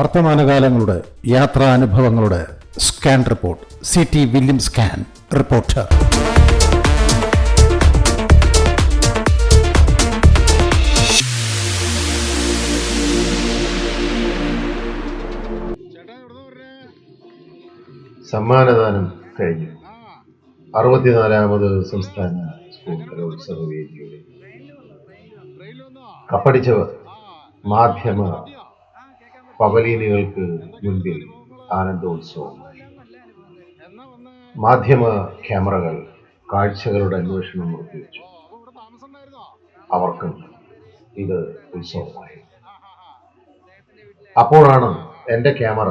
വർത്തമാനകാലങ്ങളുടെ യാത്രാനുഭവങ്ങളുടെ scan report. C T William scan reporter. സമ്മാനദാനം കഴിഞ്ഞു. അറുപത്തിനാലാമത് സംസ്ഥാന school കലോത്സവ വേദിയുടെ കപ്പടിച്ചവർ മാധ്യമ പവലീനുകൾക്ക് മുൻപിൽ ആനന്ദോത്സവമായി മാധ്യമ ക്യാമറകൾ കാഴ്ചകളുടെ അന്വേഷണം നിർത്തിവെച്ചു. അവർക്കും ഇത് ഉത്സവമായി. അപ്പോഴാണ് എന്റെ ക്യാമറ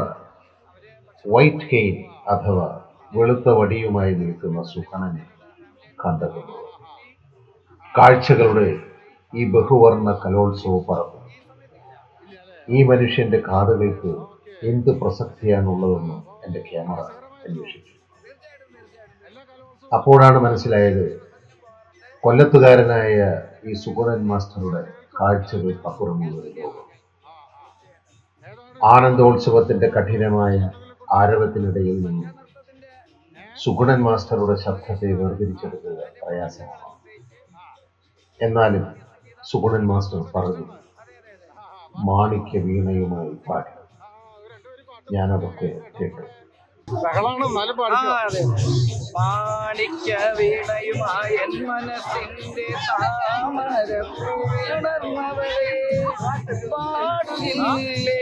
വൈറ്റ് കെയിൻ അഥവാ വെളുത്ത വടിയുമായി നിൽക്കുന്ന സുഖണനെ കണ്ടെത്തുന്നത് കാഴ്ചകളുടെ ഈ ബഹുവർണ കലോത്സവ പറമ്പ് ഈ മനുഷ്യന്റെ കാതുകൾക്ക് എന്ത് പ്രസക്തിയാണുള്ളതെന്ന് എന്റെ ക്യാമറ അന്വേഷിച്ചു. അപ്പോഴാണ് മനസ്സിലായത് കൊല്ലത്തുകാരനായ ഈ സുഗുണൻ മാസ്റ്ററുടെ കാഴ്ചകൾ ഒരു ലോകം. ആനന്ദോത്സവത്തിന്റെ കഠിനമായ ആരവത്തിനിടയിൽ നിന്നും സുഗുണൻ മാസ്റ്ററുടെ ശബ്ദത്തെ വേർതിരിച്ചെടുക്കുക പ്രയാസമാണ്. എന്നാലും സുഗുണൻ മാസ്റ്റർ പറഞ്ഞു മാണിക്യ വീണയുമായി പാടി. ഞാനതൊക്കെ കേട്ടു. മാണിക്യ വീണയുമായ എൻ മനസ്സിന്റെ താമരപ്പൂവിടർന്നവരെ പാടുകില്ലേ?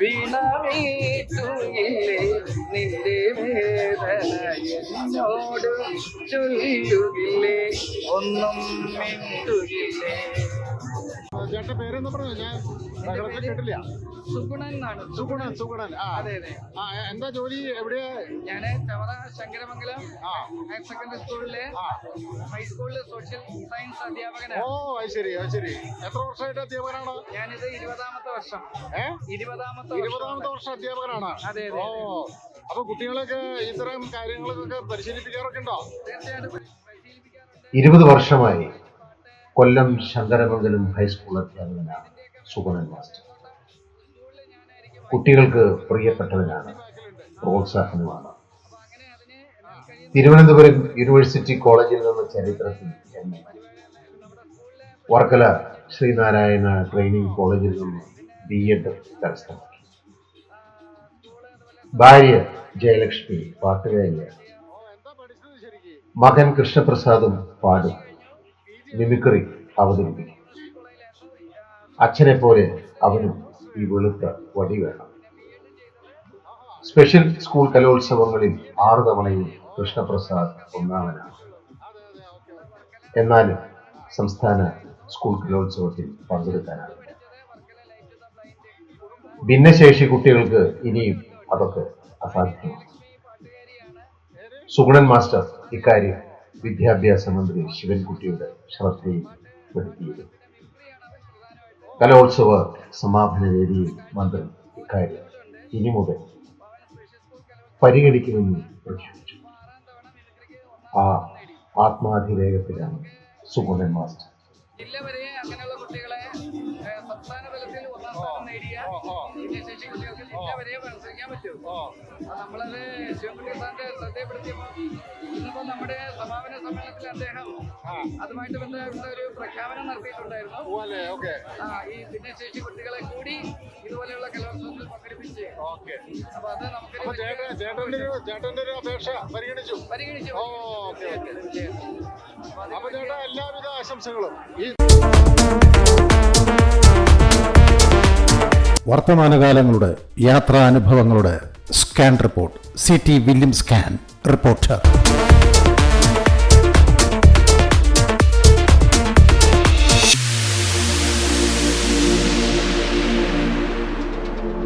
വീണ വീട്ടുകില്ലേ നിന്റെ വേദന എന്നോട് ചൊല്ലുകില്ലേ? ഒന്നും മിണ്ടുകില്ലേ? ചേട്ടന്റെ പേരെന്ന് പറഞ്ഞു? ഞാൻ ബഹളത്തിൽ കേട്ടില്ല. സുഗുണൻ എന്നാണ്. സുഗുണൻ സുഗുണൻ. ആ. അതെ അതെ. ആ എന്താ ജോലി? എവിടെയാ? ഞാൻ ചവറ ശങ്കരമംഗലം ആ. ഹയർ സെക്കൻഡറി സ്കൂളിലെ ഹൈസ്കൂളിലെ സോഷ്യൽ സയൻസ് അധ്യാപകനാണ്. ഓ അത് ശരി അത് ശരി. എത്ര വർഷമായിട്ട് അധ്യാപകനാണ്? ഞാനിത് ഇരുപതാമത്തെ വർഷം. ഏ? ഇരുപതാമത്തെ ഇരുപതാമത്തെ വർഷം അധ്യാപകനാണ്. അതെ, ഓ. അപ്പൊ കുട്ടികളൊക്കെ ഇത്തരം കാര്യങ്ങളൊക്കെ പരിശീലിപ്പിക്കാറൊക്കെ ഉണ്ടോ? തീർച്ചയായിട്ടും ഇരുപത് വർഷമായി കൊല്ലം ശങ്കരമംഗലം ഹൈസ്കൂൾ അധ്യാപകനാണ് സുഗുണൻ മാസ്റ്റർ. കുട്ടികൾക്ക് പ്രിയപ്പെട്ടവനാണ് പ്രോത്സാഹനമാണ്. തിരുവനന്തപുരം യൂണിവേഴ്സിറ്റി കോളേജിൽ നിന്ന് ചരിത്രത്തിൽ വർക്കല ശ്രീനാരായണ ട്രെയിനിങ് കോളേജിൽ നിന്ന് ബി എഡ് കരസ്ഥമാക്കി. ഭാര്യ ജയലക്ഷ്മി പാട്ടുകാരിയാണ്. മകൻ കൃഷ്ണപ്രസാദും പാടും. മിമിക്രി അവതരിപ്പിക്കും. അച്ഛനെ പോലെ അവനും ഈ വെളുത്ത വടി വേണം. സ്പെഷ്യൽ സ്കൂൾ കലോത്സവങ്ങളിൽ ആറു തവണയും കൃഷ്ണപ്രസാദ് ഒന്നാമനാണ്. എന്നാലും സംസ്ഥാന സ്കൂൾ കലോത്സവത്തിൽ പങ്കെടുക്കാനാവില്ല. ഭിന്നശേഷി കുട്ടികൾക്ക് ഇനിയും അതൊക്കെ അസാധ്യമാണ്. സുഗുണൻ മാസ്റ്റർ ഇക്കാര്യം വിദ്യാഭ്യാസ മന്ത്രി ശിവൻകുട്ടിയുടെ ശ്രദ്ധയിൽപ്പെടുത്തിയിരുന്നു കലോത്സവ സമാപന വേദിയിൽ മന്ത്രി ഇക്കാര്യം ഇനി മുതൽ പരിഗണിക്കുമെന്ന് പ്രഖ്യാപിച്ചു ആ ആത്മാധിവേഗത്തിലാണ് സുഗുണൻ മാസ്റ്റർ. ജില്ല വരെ അങ്ങനെയുള്ള കുട്ടികളെ സംസ്ഥാന തലത്തിൽ ഒന്നാം സ്ഥാനം നേടിയ ഭിന്നശേഷി കുട്ടികൾക്ക് ജില്ല വരെ മത്സരിക്കാൻ പറ്റും നമ്മളത് ശിവൻകുട്ടി സാറിന്റെ ശ്രദ്ധയപ്പെടുത്തിയപ്പോൾ ഇന്നിപ്പോ നമ്മുടെ സമാപന സമ്മേളനത്തിൽ അദ്ദേഹം അതുമായിട്ട് ബന്ധപ്പെട്ട ഒരു പ്രഖ്യാപനം നടത്തിയിട്ടുണ്ടായിരുന്നു. ആ ഈ ഭിന്നശേഷി കുട്ടികളെ കൂടി ഇതുപോലെയുള്ള കലോത്സവത്തിൽ പങ്കെടുപ്പിച്ച്. ഓക്കെ. അപ്പൊ അത് ഒരു അപേക്ഷ പരിഗണിച്ചു? പരിഗണിച്ചു. അപ്പൊ ചേട്ടാ എല്ലാവിധ ആശംസകളും. ഈ വർത്തമാനകാലങ്ങളുടെ യാത്രാനുഭവങ്ങളുടെ scan report. C T William scan reporter